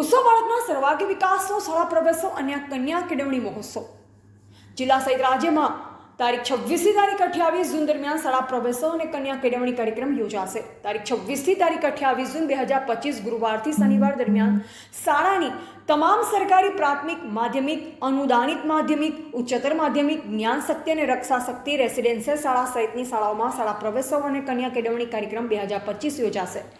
ઉત્સવ બાળકના સર્વાગી વિકાસનો શાળા પ્રવેશો અને કન્યા કેળવણી મહોત્સવ. જિલ્લા સહિત રાજ્યમાં તારીખ છવ્વીસથી તારીખ અઠ્યાવીસ જૂન દરમિયાન શાળા પ્રવેશો અને કન્યા કેળવણી કાર્યક્રમ યોજાશે. તારીખ છવ્વીસથી તારીખ અઠ્યાવીસ જૂન બે હજાર પચીસ ગુરુવારથી શનિવાર દરમિયાન શાળાની તમામ સરકારી પ્રાથમિક, માધ્યમિક, અનુદાનિત માધ્યમિક, ઉચ્ચતર માધ્યમિક, જ્ઞાન શક્તિ અને રક્ષા શક્તિ રેસિડેન્શિયલ શાળા સહિતની શાળાઓમાં શાળા પ્રવેશો અને કન્યા કેળવણી કાર્યક્રમ બે હજાર પચીસ યોજાશે.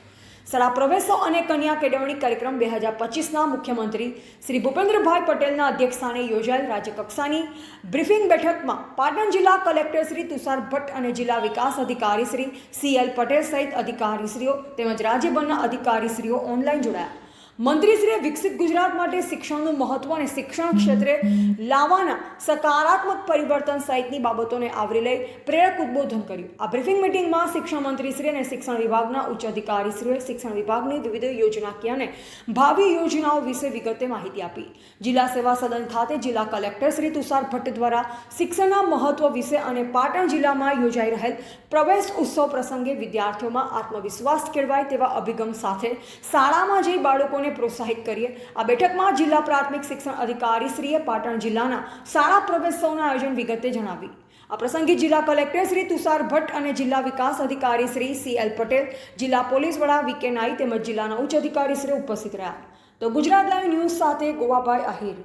શાળા પ્રવેશો અને કન્યા કેળવણી કાર્યક્રમ બે હજાર પચીસના મુખ્યમંત્રી શ્રી ભૂપેન્દ્રભાઈ પટેલના અધ્યક્ષસ્થાને યોજાયેલ રાજ્યકક્ષાની બ્રિફિંગ બેઠકમાં પાટણ જિલ્લા કલેક્ટર શ્રી તુષાર ભટ્ટ અને જિલ્લા વિકાસ અધિકારી શ્રી સી એલ પટેલ સહિત અધિકારીશ્રીઓ તેમજ રાજ્યભરના અધિકારીશ્રીઓ ઓનલાઈન જોડાયા. મંત્રીશ્રીએ વિકસિત ગુજરાત માટે શિક્ષણનું મહત્વ અને શિક્ષણ ક્ષેત્રે લાવવાના સકારાત્મક પરિવર્તન સહિતની બાબતોને આવરી લઈ પ્રેરક ઉદબોધન કર્યું. આ બ્રિફિંગ મિટિંગમાં શિક્ષણ મંત્રીશ્રી અને શિક્ષણ વિભાગના ઉચ્ચ અધિકારીશ્રીઓએ શિક્ષણ વિભાગની વિવિધ યોજનાકીય અને ભાવિ યોજનાઓ વિશે વિગતે માહિતી આપી. જિલ્લા સેવા સદન ખાતે જિલ્લા કલેક્ટર શ્રી તુષાર ભટ્ટ દ્વારા શિક્ષણના મહત્વ વિશે અને પાટણ જિલ્લામાં યોજાઈ રહેલ પ્રવેશ ઉત્સવ પ્રસંગે વિદ્યાર્થીઓમાં આત્મવિશ્વાસ કેળવાય તેવા અભિગમ સાથે શાળામાં જઈ બાળકોને પ્રોત્સાહિત કરીએ. આ બેઠકમાં જિલ્લા પ્રાથમિક શિક્ષણ અધિકારીશ્રીએ પાટણ જિલ્લાના શાળા પ્રવેશોના આયોજન વિગતે જણાવી. આ પ્રસંગે જિલ્લા કલેક્ટર શ્રી તુષાર ભટ્ટ અને જિલ્લા વિકાસ અધિકારી શ્રી સી એલ પટેલ, જિલ્લા પોલીસ વડા વી કે નાઈ તેમજ જિલ્લાના ઉચ્ચ અધિકારી શ્રી ઉપસ્થિત રહ્યા. તો ગુજરાત લાઈવ ન્યૂઝ સાથે ગોવાભાઈ આહિર.